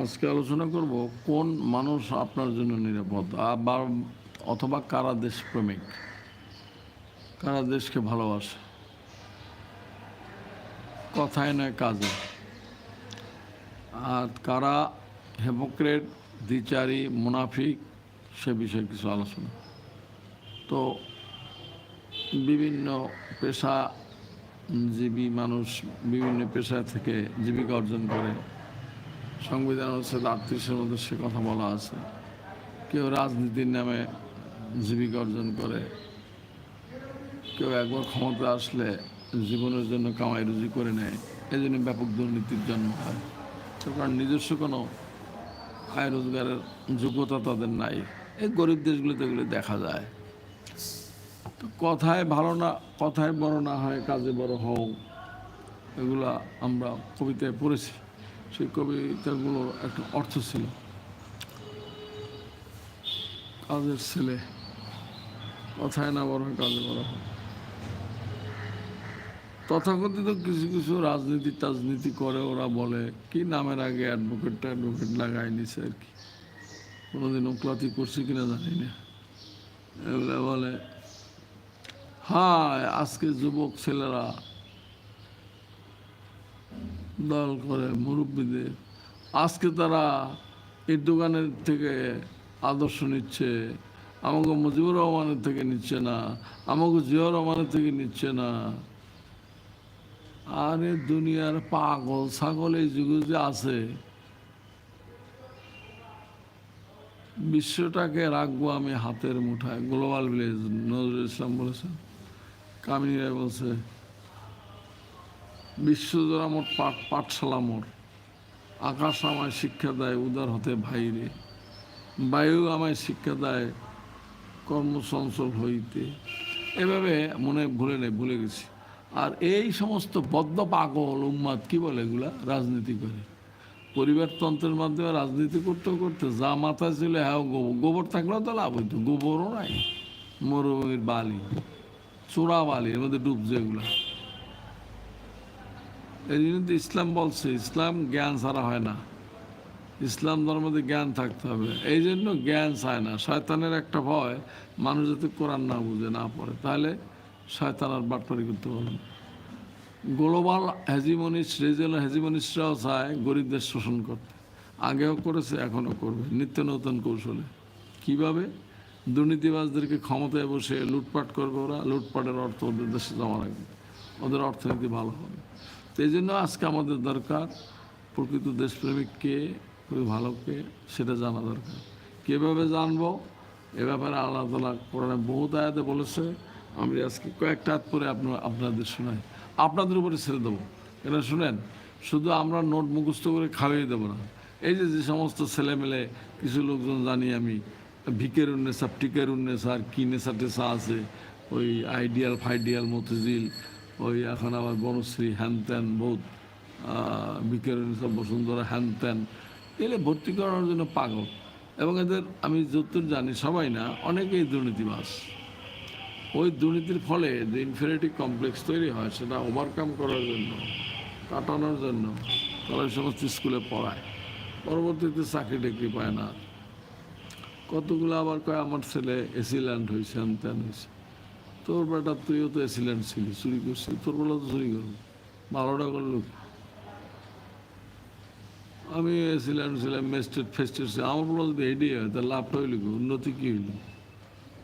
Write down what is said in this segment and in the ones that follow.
আজকে আলোচনা করব কোন মানুষ আপনার জন্য নিরাপদ? আবার অথবা কারা দেশপ্রেমিক? কারা দেশকে ভালোবাসে? কথায় নয়, কাজে। আর কারা হেপোক্রেট দ্বিচারী, মুনাফিক, সে বিষয়ে কিছু আলোচনা। তো বিভিন্ন পেশাজীবী মানুষ বিভিন্ন পেশা থেকে জীবিকা অর্জন করে। সংবিধান হচ্ছে আটত্রিশের মধ্যে সে কথা বলা আছে। কেউ রাজনীতির নামে জীবিকা অর্জন করে, কেউ একবার ক্ষমতা আসলে জীবনের জন্য কামাই রুজি করে নেয় এই জন্য ব্যাপক দুর্নীতির জন্ম হয়। কারণ নিজস্ব কোনো আয় রোজগারের যোগ্যতা তাদের নাই। এই গরিব দেশগুলোতে এগুলো দেখা যায়। তো কথায় ভালো না, কথায় বড় না হয়, কাজে বড় হও, এগুলা আমরা কবিতায় পড়েছি। সেই কবিতাগুলোর একটা অর্থ ছিল। কাজের ছেলে, কথায় না হয় কাজে বড় হয়। তথাকথিত কিছু কিছু রাজনীতি টাজনীতি করে ওরা বলে, কি নামের আগে অ্যাডভোকেটটা অ্যাডভোকেট লাগাই নিছে আর কি? কোনোদিন ওকলাতি করছি কিনা জানি না। এগুলো বলে হ্যাঁ আজকে যুবক ছেলেরা দল করে মুরব্বীদের। আজকে তারা এই দোকানের থেকে আদর্শ নিচ্ছে, আমাকে মুজিবুর রহমানের থেকে নিচ্ছে না, আমাকে জিয়াউর রহমানের থেকে নিচ্ছে না। আরে দুনিয়ার পাগল, ছাগল এই যুগে যে আছে, বিশ্বটাকে রাখব আমি হাতের মুঠায়। গ্লোবাল ভিলেজ নজরুল ইসলাম বলেছেন। কামিনীরা বলছে বিশ্বজোড়া মোট পাঠ পাঠশালা মোট। আকাশ আমায় শিক্ষা দেয়, উদার হতে ভাইরে। বায়ু আমায় শিক্ষা দেয় কর্মসংসল হইতে। এভাবে মনে ভুলে নেই ভুলে গেছি। আর এই সমস্ত বদ্ধ পাগল উম্মাদ কী বলে এগুলা? রাজনীতি করে। পরিবারতন্ত্রের মাধ্যমে রাজনীতি করতে করতে যা মাথায় ছিল হ্যাঁ গোবর। গোবর থাকলেও তো লাভ হইতো। গোবরও নাই। মরুভূমির বালি চোরা বালি, এর মধ্যে ডুবছে এগুলা। এই জন্য ইসলাম বলছে ইসলাম জ্ঞান ছাড়া হয় না ইসলাম ধর্মতে জ্ঞান থাকতে হবে এই জন্য জ্ঞান চায় না শয়তানের একটা ভয় মানুষ যাতে কোরআন না বুঝে না পড়ে তাহলে শয়তান আর বাটপারি করতে পারবে। গ্লোবাল হ্যাজিমনিস্ট রিজিয়নাল হ্যাজিমনিস্টরাও চায় গরিবদের শোষণ করতে আগেও করেছে এখনও করবে নিত্য নতুন কৌশলে কীভাবে দুর্নীতিবাজদেরকে ক্ষমতায় বসে লুটপাট করবে ওরা লুটপাটের অর্থ ওদের দেশে জমা রাখবে ওদের অর্থনীতি ভালো হবে তো এই জন্য আজকে আমাদের দরকার প্রকৃত দেশপ্রেমিক কে খুবই ভালো কে সেটা জানা দরকার। কীভাবে জানব? এ ব্যাপারে আল্লাহ তালা কোরআনে বহুত আয়াতে বলেছে। আমি আজকে কয়েকটা হাত পরে আপনার, আপনাদের শোনাই। আপনাদের উপরে ছেড়ে দেবো। এটা শুনেন, শুধু আমরা নোট মুখস্থ করে খাওয়িয়ে দেবো না। এই যে যে সমস্ত ছেলেমেলে, কিছু লোকজন জানি আমি, ভিকের উন্নেসা টিকের উন্নেসা আর কি নেশা টেশা আছে, ওই আইডিয়াল ফাইডিয়াল মতিঝিল ওই এখন আবার বনশ্রী হ্যান ত্যান বহুত বিকের উন্নেসা বসুন্ধরা হ্যান ত্যান এলে ভর্তি করানোর জন্য পাগল। এবং এদের, আমি যতদূর জানি, সবাই না, অনেকেই দুর্নীতিবাস ওই দুর্নীতির ফলে যে ইনফিনিটি কমপ্লেক্স তৈরি হয়, সেটা ওভারকাম করার জন্য, কাটানোর জন্য, তারা সমস্ত স্কুলে পড়ায়। পরবর্তীতে চাকরি টাকরি পায় না। কতগুলো আবার কয়, আমার ছেলে এসিল্যান্ড হয়েছে হ্যান ত্যান হয়েছে। তোর বেটা, তুইও তো এসিল্যান্ড ছিলি, চুরি করছিস তোর বেলা তো চুরি করব। ভালোটা করল আমি এসিল্যান্ড ছিলাম মেস্টেড ফেস্টেড আমার বলো যদি এডি হয়, তাহলে লাভটা হইল কি? উন্নতি কী হইল?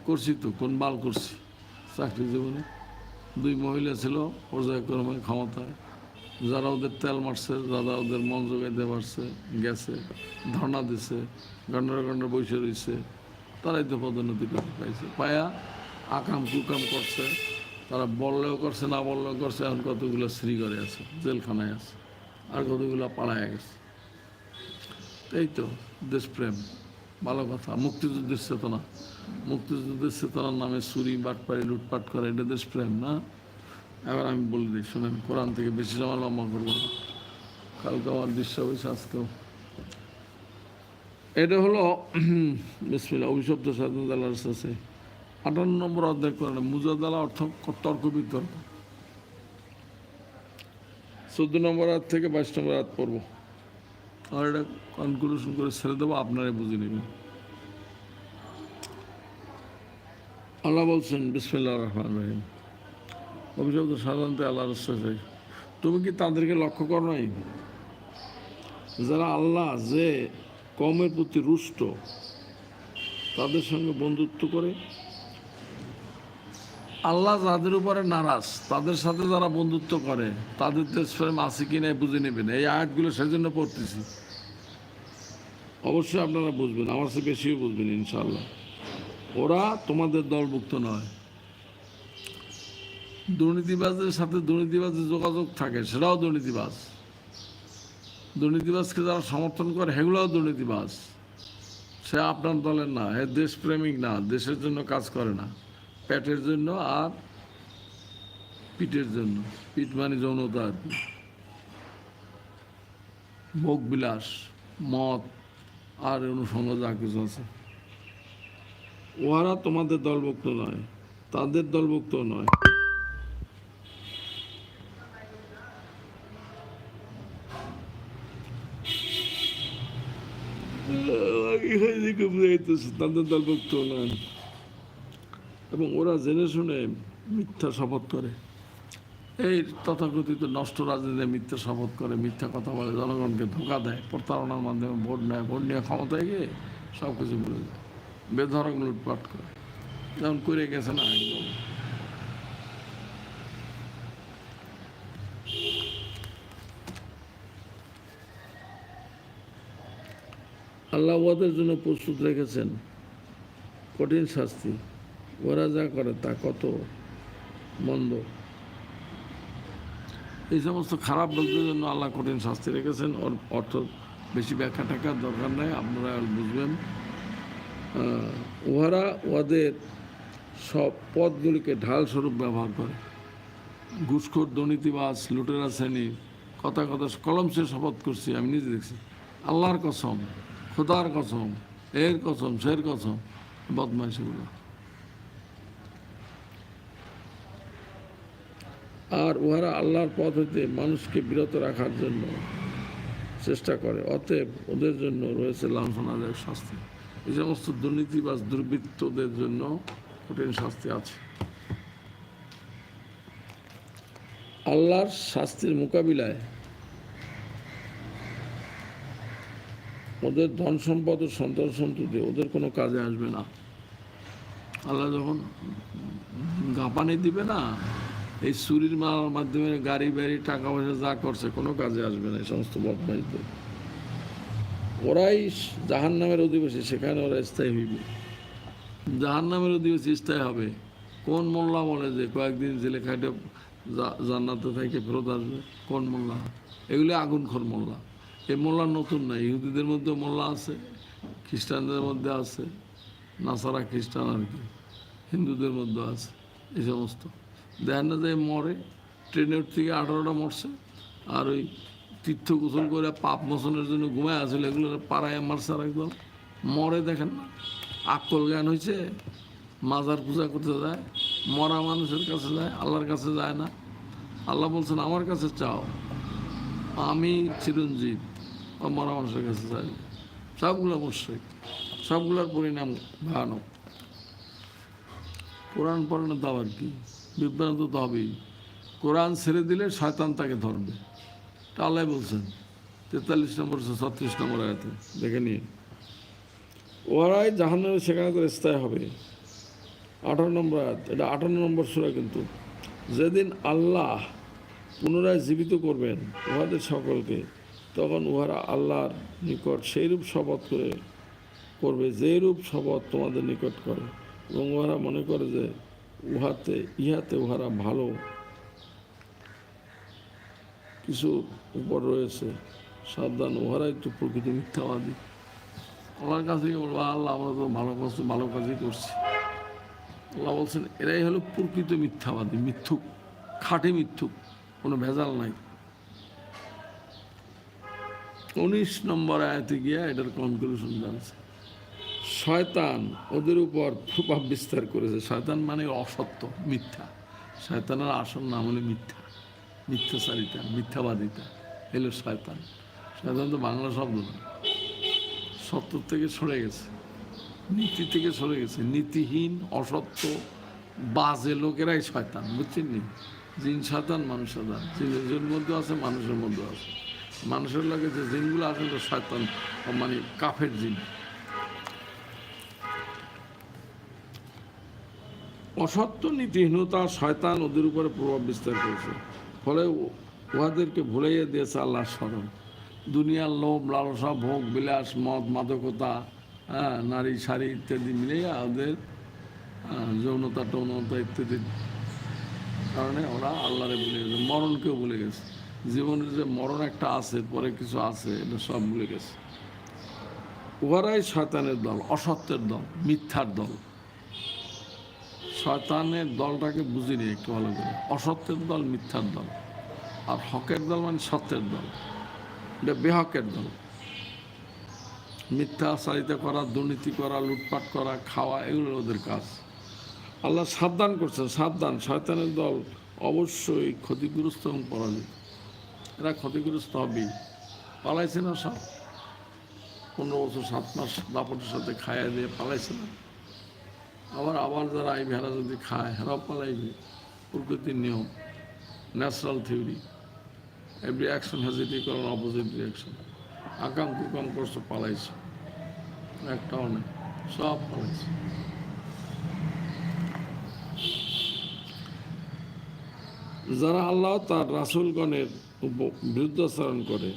করছি তো, কোন বাল করছি? চাকরি জীবনে। দুই মহিলা ছিল, পর্যায়ক্রমে ক্ষমতায়। যারা ওদের তেল মারছে, যারা ওদের মন জোগাইতে পারছে, গেছে, ধর্ণা দিছে, গন্ডার গন্ডার বসে রয়েছে তারাই তো পদোন্নতি পাইছে। পায়া আকাম কুকাম করছে। তারা বললেও করছে, না বললেও করছে, এখন কতগুলো শ্রীঘরে আছে, জেলখানায় আছে, আর কতগুলো পাড়ায় গেছে। এই তো, দেশপ্রেম, ভালো কথা, মুক্তিযুদ্ধের চেতনা। মুক্তিযুদ্ধের চেতনার নামে চুরি, বাটপাড়ি, লুটপাট করে, এটা দেশপ্রেম, না? এবার আমি বলে দিই, শুনেন, কোরআন থেকে বেশি সময় লম্বা করব। কালকে আমার দৃশ্য হয়েছে আজকেও এটা হলো বিসমিল্লাহ, অভিশপ্ত স্বাধীনতার আছে। আটান্ন নম্বর অধ্যায় করেন মুজাদালা অর্থ তর্ক বিতর্ক চোদ্দ নম্বর হাত থেকে বাইশ নম্বর হাত পড়ব। আর এটা কনক্লুশন করে ছেড়ে দেবো, আপনারাই বুঝে নেবেন। আল্লাহ বলছেন বিসমিল্লাহ রহমান রহিম। তো সাধারণত আল্লাহ রস্তায় তুমি কি তাদেরকে লক্ষ্য করো নাই? যারা আল্লাহ যে কমের প্রতি রুষ্ট, তাদের সঙ্গে বন্ধুত্ব করে? আল্লাহ যাদের উপরে নারাজ, তাদের সাথে যারা বন্ধুত্ব করে, তাদের দেশপ্রেম আছে কি নাই বুঝে নেবেন। এই আয়াতগুলো সেজন্য পড়তেছি। অবশ্যই আপনারা বুঝবেন, আমার চেয়ে বেশিও বুঝবেন ইনশাল্লাহ ওরা তোমাদের দলভুক্ত নয়। দুর্নীতিবাজের সাথে দুর্নীতিবাজের যোগাযোগ থাকে, সেটাও দুর্নীতিবাজ। দুর্নীতিবাজকে যারা সমর্থন করে, সেগুলোও দুর্নীতিবাজ। সে আপনার দলের না হে দেশপ্রেমিক না, দেশের জন্য কাজ করে না। পেটের জন্য আর পিঠের জন্য। পিঠ মানে যৌনতা আর কি। ভোগ বিলাস, মদ আর অনুষঙ্গ যা কিছু আছে। ওহারা তোমাদের দলভুক্ত নয়, তাদের দলভুক্ত নয়। তাদের দলভুক্ত নয়। এবং ওরা জেনে শুনে মিথ্যা শপথ করে। এই তথাকথিত নষ্ট রাজনীতি মিথ্যা শপথ করে, মিথ্যা কথা বলে, জনগণকে ধোকা দেয়, প্রতারণার মাধ্যমে ভোট নেয়, ভোট নিয়ে ক্ষমতায় গিয়ে সব কিছু বলে দেয় বেধরক লুটপাট করে। যেমন করে গেছে না একদম। আল্লাহ ওদের জন্য প্রস্তুত রেখেছেন কঠিন শাস্তি। ওরা যা করে তা কত মন্দ। এই সমস্ত খারাপ লোকদের জন্য আল্লাহ কঠিন শাস্তি রেখেছেন। ওর অর্থ বেশি ব্যাখ্যা টাকার দরকার নাই, আপনারা বুঝবেন। উহারা ওদের সব পদগুলিকে ঢাল স্বরূপ ব্যবহার করে। ঘুষখোর, দুর্নীতিবাজ, লুটেরা শ্রেণি, কথা কথা, কলম সে শপথ করছি, আমি নিজে দেখছি। আল্লাহর কসম, খোদার কসম, এর কসম, সের কসম বদমাইশিগুলো আর উহারা আল্লাহর পথ হইতে মানুষকে বিরত রাখার জন্য চেষ্টা করে। অতএব ওদের জন্য রয়েছে লাঞ্ছনাদায়ক শাস্তি। এই সমস্ত দুর্নীতিবাজ দুর্বৃত্তদের জন্য কঠিন শাস্তি আছে। আল্লাহর শাস্তির মোকাবিলায় ওদের ধন সম্পদ ও সন্তান সন্ততি ওদের কোনো কাজে আসবে না। আল্লাহ যখন গাপানি দিবে না এই চুরির মারার মাধ্যমে গাড়ি, বাড়ি, টাকা পয়সা যা করছে, কোনো কাজে আসবে না এই সমস্ত বদমাইশদের। ওরাই জাহান নামের অধিবাসী, সেখানে ওরা স্থায়ী হইবে। জাহান নামের অধিবাসী স্থায়ী হবে। কোন মোল্লা বলে যে কয়েকদিন জেলে খাইটে জান্নাতে থেকে ফেরত আসবে? কোন মোল্লা? এগুলি আগুনখোর মোল্লা। এই মোল্লা নতুন না, ইহুদিদের মধ্যে মোল্লা আছে, খ্রিস্টানদের মধ্যে আছে, নাসারা খ্রিস্টান আর কি, হিন্দুদের মধ্যে আছে, এই সমস্ত। দেখেন না যে মরে ট্রেনের থেকে আঠারোটা মরছে, আর ওই তীর্থ গোসল করে পাপ মোচনের জন্য ঘুমায় আসছিল এগুলো পাড়ায় মারছে আর একদম মরে দেখেন না। আকল জ্ঞান হয়েছে মাজার পূজা করতে যায়, মরা মানুষের কাছে যায়, আল্লাহর কাছে যায় না। আল্লাহ বলছেন, আমার কাছে চাও, আমি চিরঞ্জীব, ও মরা মানুষের কাছে যাই সবগুলো মুশ্রিক, সবগুলোর পরিণাম ভয়ানক। কোরআন পড়ানো তো আবার কি? বিভ্রান্ত তো হবেই কোরআন ছেড়ে দিলে শয়তান তাকে ধরবে। এটা আল্লাহ বলছেন। তেতাল্লিশ নম্বর ছত্রিশ নম্বর আয়াতে। দেখে নিয়ে ওরাই জাহান্নামে সেখানে করে স্থায়ী হবে। আঠারো নম্বর আয়াত। এটা আঠারো নম্বর সুরা কিন্তু। যেদিন আল্লাহ পুনরায় জীবিত করবেন উহাদের সকলকে, তখন উহারা আল্লাহর নিকট সেইরূপ শপথ করে, করবে যেরূপ শপথ তোমাদের নিকট করে। এবং উহারা মনে করে যে উহাতে, ইহাতে উহারা ভালো। কিছু উপর রয়েছে, সাবধান, উহারা একটু প্রকৃতি মিথ্যাবাদী। আল্লাহর কাছে গিয়ে বলব, আল্লাহ আমরা তো ভালো কাজ ভালো কাজই করছি। আল্লাহ বলছেন, এরাই হলো প্রকৃত মিথ্যাবাদী, মিথ্যুক, খাঁটি মিথ্যুক, কোনো ভেজাল নাই। উনিশ নম্বর আয়াতে গিয়া এটার কনক্লুশন জানছে। শয়তান ওদের উপর প্রভাব বিস্তার করেছে। শয়তান মানে অসত্য, মিথ্যা। শয়তানের আসল নাম হলো মিথ্যা। মিথ্যাচারিতা, মিথ্যাবাদিতা, এলো শয়তান। শয়তান তো বাংলা শব্দ না। সত্য থেকে সরে গেছে। নীতি থেকে সরে গেছে। নীতিহীন, অসত্য, বাজে লোকেরাই শয়তান, বুঝছেন নি? জিন শয়তান, মানুষ শয়তান। জিনের মধ্যে আছে, মানুষের মধ্যে আছে। মানুষের লাগে যে জিনগুলো তো শয়তান মানে কাফের জিন। অসত্য নীতিহীনতা শয়তান ওদের উপরে প্রভাব বিস্তার করেছে। ফলে উহাদেরকে ভুলাইয়া দিয়েছে আল্লাহর স্মরণ। দুনিয়ার লোভ লালসা ভোগ বিলাস মদ মাদকতা হ্যাঁ নারী শাড়ি ইত্যাদি মিলিয়ে ওদের হ্যাঁ, যৌনতা টৌনতা ইত্যাদি কারণে ওরা আল্লাহরে ভুলে গেছে মরণকেও ভুলে গেছে। জীবনের যে মরণ একটা আছে পরে কিছু আছে এটা সব ভুলে গেছে। উহারাই শয়তানের দল অসত্যের দল মিথ্যার দল। শয়তানের দলটাকে বুঝিনি একটু ভালো করে। অসত্যের দল, মিথ্যার দল। আর হকের দল মানে সত্যের দল। এটা বেহকের দল। মিথ্যা আচারিত করা, দুর্নীতি করা, লুটপাট করা, খাওয়া, এগুলো ওদের কাজ। আল্লাহ সাবধান করছেন, সাবধান। শয়তানের দল অবশ্যই ক্ষতিগ্রস্ত এবং পরাজিত। এরা ক্ষতিগ্রস্ত হবেই। পালাইছে না সব। পনেরো বছর, সাত মাস দাপটের সাথে খাইয়ে দিয়ে পালাইছে না। আবার আবার যারা এই ভেড়া যদি খায়, হেরাও পালাইবে। প্রকৃতির নিয়ম natural theory every action has it equal opposite reaction আকাম কুকাম করছে, পালাইছে। একটাও নেই, সব পালাইছে। যারা আল্লাহ তার রাসুলগণের বিরুদ্ধাচরণ করে,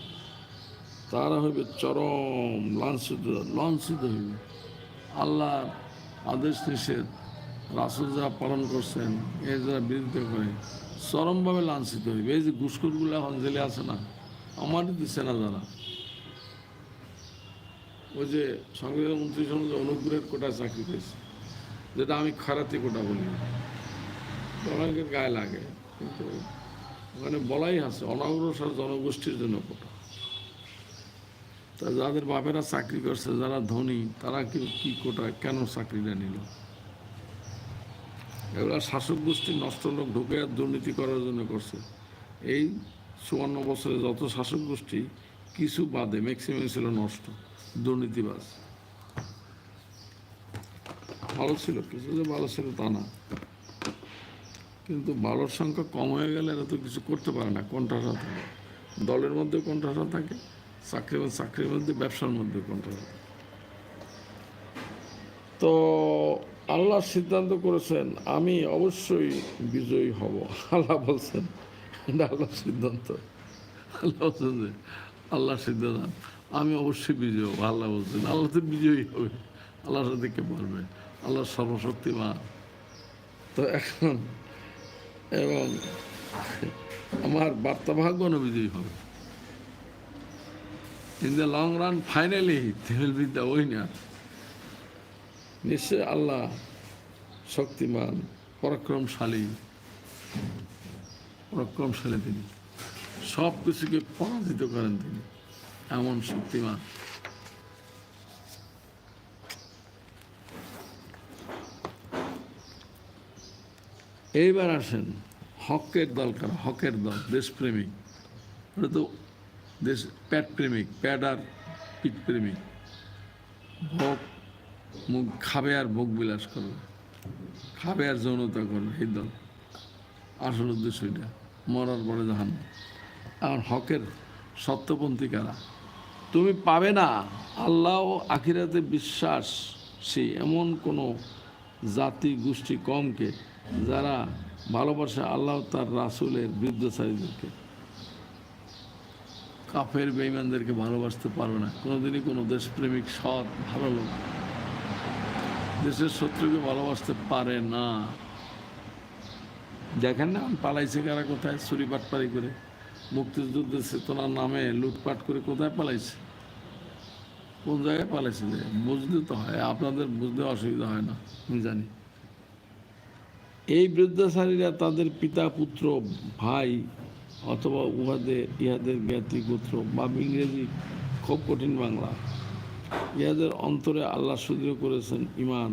তারা হইবে চরম লাঞ্ছিত লাঞ্ছিত হইবে। আল্লাহর আদেশ নিষেধ। রাসুল যারা পালন করছেন, এ যারা বিরুদ্ধে করে, চরমভাবে লাঞ্ছিত হইবে। এই যে ঘুষখুরগুলো এখন জেলে আছে না, আমারই দিচ্ছে না যারা ওই যে সংবিধান মন্ত্রী সমাজে অনুগ্রহের কোটায় চাকরি পেয়েছে। যেটা আমি খারাতি কোটা বলি। অনেকের গায়ে লাগে, কিন্তু ওখানে বলাই আছে, অনগ্রসর জনগোষ্ঠীর জন্য কোটা। তা যাদের বাপেরা চাকরি করছে, যারা ধনী, তারা কি কি কোটা, কেন চাকরিটা নিল? এগুলা শাসক গোষ্ঠী নষ্ট লোক ঢুকে আর দুর্নীতি করার জন্য করছে। এই চুয়ান্ন বছরে যত শাসক গোষ্ঠী, কিছু বাদে ম্যাক্সিমাম ছিল নষ্ট, দুর্নীতিবাজ। ভালো ছিল, কিছু যে ভালো ছিল তা না। কিন্তু ভালোর সংখ্যা কম হয়ে গেলে এরা তো কিছু করতে পারে না কন্ট্রাসা থাকে। দলের মধ্যে কন্ট্রাসা থাকে চাকরি চাকরির মধ্যে ব্যবসার মধ্যে থাকে তো আল্লাহ সিদ্ধান্ত করেছেন, আমি অবশ্যই বিজয়ী হব। আল্লাহ বলছেন আল্লাহ সিদ্ধান্ত। আল্লাহ বলছেন যে আল্লাহ সিদ্ধান্ত, আমি অবশ্যই বিজয়ী হব। আল্লাহ বলছেন, আল্লাহ তো বিজয়ী হবে। আল্লাহর সাথে কে পারবে আল্লাহ সর্বশক্তিমান। তো এখন, এবং আমার বার্তাভাগ্য বিজয়ী হবে। In the long run finally will be the winner নিশ্চয় আল্লাহ শক্তিমান পরাক্রমশালী পরাক্রমশালী তিনি সব কিছুকে পরাজিত করেন তিনি। এমন শক্তিমান। এইবার আসেন হকের দল কারা? হকের দল দেশপ্রেমিক ওটা তো দেশ প্যাট প্রেমিক প্যাট আর পিঠ প্রেমিক। ভোগ, মুখ খাবে আর ভোগ বিলাস করবে খাবে আর যৌনতা করবে এই দল। আসল উদ্দেশ্য এটা। মরার পরে জাহান। আর হকের সত্যপন্থী কারা? তুমি পাবে না। আল্লাহ ও আখিরাতে বিশ্বাস। সেই এমন কোনো জাতি গোষ্ঠী কমকে যারা ভালোবাসে আল্লাহ তার রাসুলের বৃদ্ধচারীদেরকে কাফের বেইমানদেরকে ভালোবাসতে পারবে না। কোনোদিনই কোনো দেশপ্রেমিক সৎ, ভালো লোক দেশের শত্রুকে ভালোবাসতে পারে না। দেখেন না, পালাইছে কারা কোথায়? চুরি পাটপারি করে। মুক্তিযুদ্ধের চেতনার নামে লুটপাট করে কোথায় পালাইছে? কোন জায়গায় পালাইছে? যে বুঝতে তো হয়, আপনাদের বুঝতে অসুবিধা হয় না, আমি জানি। এই বৃদ্ধাচারীরা তাদের পিতা, পুত্র, ভাই অথবা উহাদের ইহাদের জ্ঞাতি গোত্র বা ইংরেজি খুব কঠিন বাংলা। ইহাদের অন্তরে আল্লাহ সুদৃঢ় করেছেন ইমান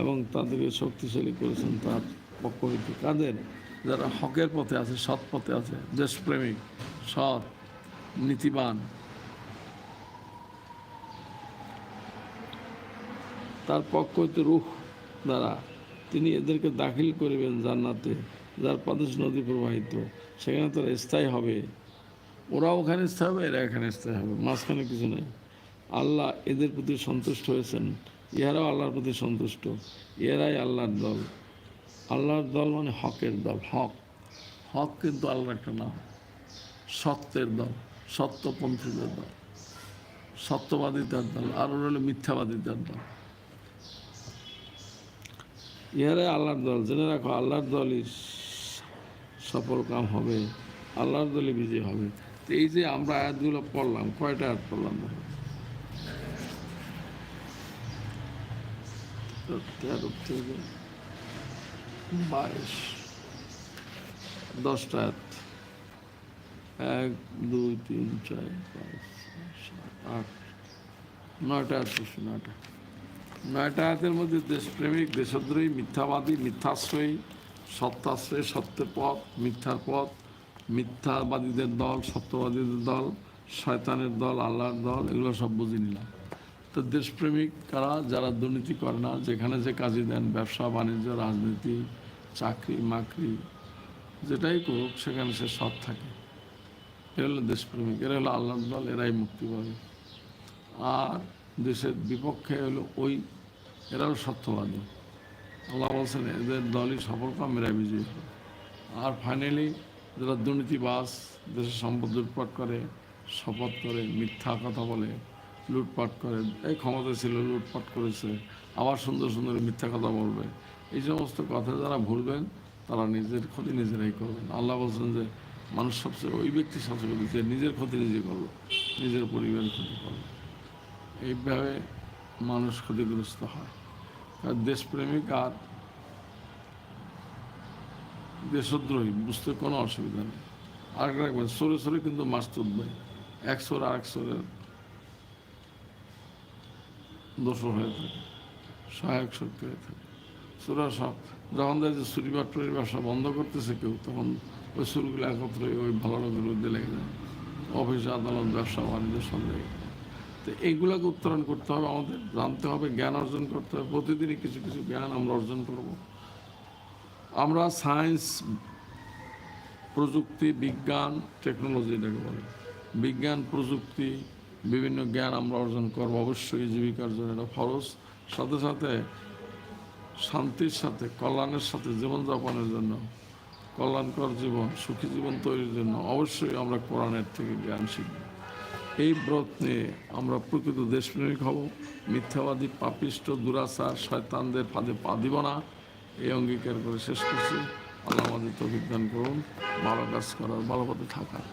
এবং তাদেরকে শক্তিশালী করেছেন তার পক্ষ হইতে কাদের? যারা হকের পথে আছে, সৎ পথে আছে, দেশপ্রেমিক, সৎ, নীতিবান। তার পক্ষ হইতে রুখ দ্বারা তিনি এদেরকে দাখিল করিবেন জান্নাতে, যার প্রদেশ নদী প্রবাহিত। সেখানে তারা স্থায়ী হবে। ওরা ওখানে স্থায়ী হবে, এরা এখানে স্থায়ী হবে। মাঝখানে কিছু নেই। আল্লাহ এদের প্রতি সন্তুষ্ট হয়েছেন। ইহারাও আল্লাহর প্রতি সন্তুষ্ট। এরাই আল্লাহর দল। আল্লাহর দল মানে হকের দল, হক। হক কিন্তু আল্লাহর একটা নাম। সত্যের দল, সত্যপন্থীদের দল, সত্যবাদিতার দল, আর ওরা হলো মিথ্যাবাদিতার দল। ইহারাই আল্লাহর দল। জেনে রাখো, আল্লাহর দলই সফল কাম হবে, আল্লাহর দলই বিজয় হবে। তো এই যে আমরা আয়াতগুলো পড়লাম, কয়টা আয়াত পড়লাম? তেরো থেকে বাইশ, দশটা আয়াত। এক, দুই, তিন, চার, পাঁচ সাত, আট, নয়টা আয়াত পড়ছি, নয়টা। নয়টা আয়াতের মধ্যে দেশপ্রেমিক, দেশদ্রোহী, মিথ্যাবাদী, মিথ্যাশ্রয়ী সত্যাশ্রয়ী সত্যের পথ, মিথ্যার পথ, মিথ্যাবাদীদের দল, সত্যবাদীদের দল, শয়তানের দল, আল্লাহর দল, এগুলো সব বুঝে নিলাম। তো দেশপ্রেমিক কারা, যারা দুর্নীতি করে না, যেখানে যে কাজে দেন, ব্যবসা, বাণিজ্য, রাজনীতি, চাকরি, মাকরি, যেটাই করুক, সেখানে সে সৎ থাকে। এরা হলো দেশপ্রেমিক, এরা হলো আল্লাহর দল, এরাই মুক্তি পাবে আর দেশের বিপক্ষে হলো ওই, এরাও সত্যবাদী। আল্লাহ বলছেন, এদের দলই সফল কাম এরা বিজয়ী। আর ফাইনালি যারা দুর্নীতিবাস দেশের সম্পদ লুটপাট করে, শপথ করে, মিথ্যা কথা বলে, লুটপাট করে, এই ক্ষমতা ছিল, লুটপাট করেছে, আবার সুন্দর সুন্দর মিথ্যা কথা বলবে। এই সমস্ত কথা যারা ভুলবেন, তারা নিজের ক্ষতি নিজেরাই করবেন। আল্লাহ বলছেন যে, মানুষ সবচেয়ে, ওই ব্যক্তি সবচেয়ে যে নিজের ক্ষতি নিজে করবে নিজের পরিবারের ক্ষতি করবে এইভাবে মানুষ ক্ষতিগ্রস্ত হয়। দেশপ্রেমিক আর দেশদ্রোহী, বুঝতে কোনো অসুবিধা নেই। আর রাখবেন সরে সরে কিন্তু মাস্তুদ ভাই এক সর আর এক সরের দোষর হয়ে থাকে, সহায়ক শক্তি হয়ে থাকে। সুরা সব, যখন দেখে যে চুরি বাটুরির ব্যবসা বন্ধ করতেছে কেউ, তখন ওই সুরগুলো একত্রে ওই ভালো লোকের বিরুদ্ধে লেগে যায়। অফিস, আদালত, ব্যবসা, বাণিজ্য সব লেগে তো এইগুলোকে উত্তরণ করতে হবে আমাদের। জানতে হবে, জ্ঞান অর্জন করতে হবে। প্রতিদিনই কিছু কিছু জ্ঞান আমরা অর্জন করব। আমরা সায়েন্স, প্রযুক্তি, বিজ্ঞান, টেকনোলজি এটাকে বলে। বিজ্ঞান, প্রযুক্তি, বিভিন্ন জ্ঞান আমরা অর্জন করব। অবশ্যই জীবিকার জন্য এটা ফরজ। সাথে সাথে শান্তির সাথে, কল্যাণের সাথে, জীবনযাপনের জন্য, কল্যাণকর জীবন, সুখী জীবন তৈরির জন্য অবশ্যই আমরা কোরআনের থেকে জ্ঞান শিখব। এই ব্রত নিয়ে আমরা প্রকৃত দেশপ্রেমিক হব, মিথ্যাবাদী, পাপিষ্ট, দুরাচার, শয়তানদের ফাঁদে পা দিব না। এই অঙ্গীকার করে শেষ করছি। আল্লাহ আমাদের তো বিজ্ঞান করুন। ভালো কাজ করার ভালো পথে থাকার।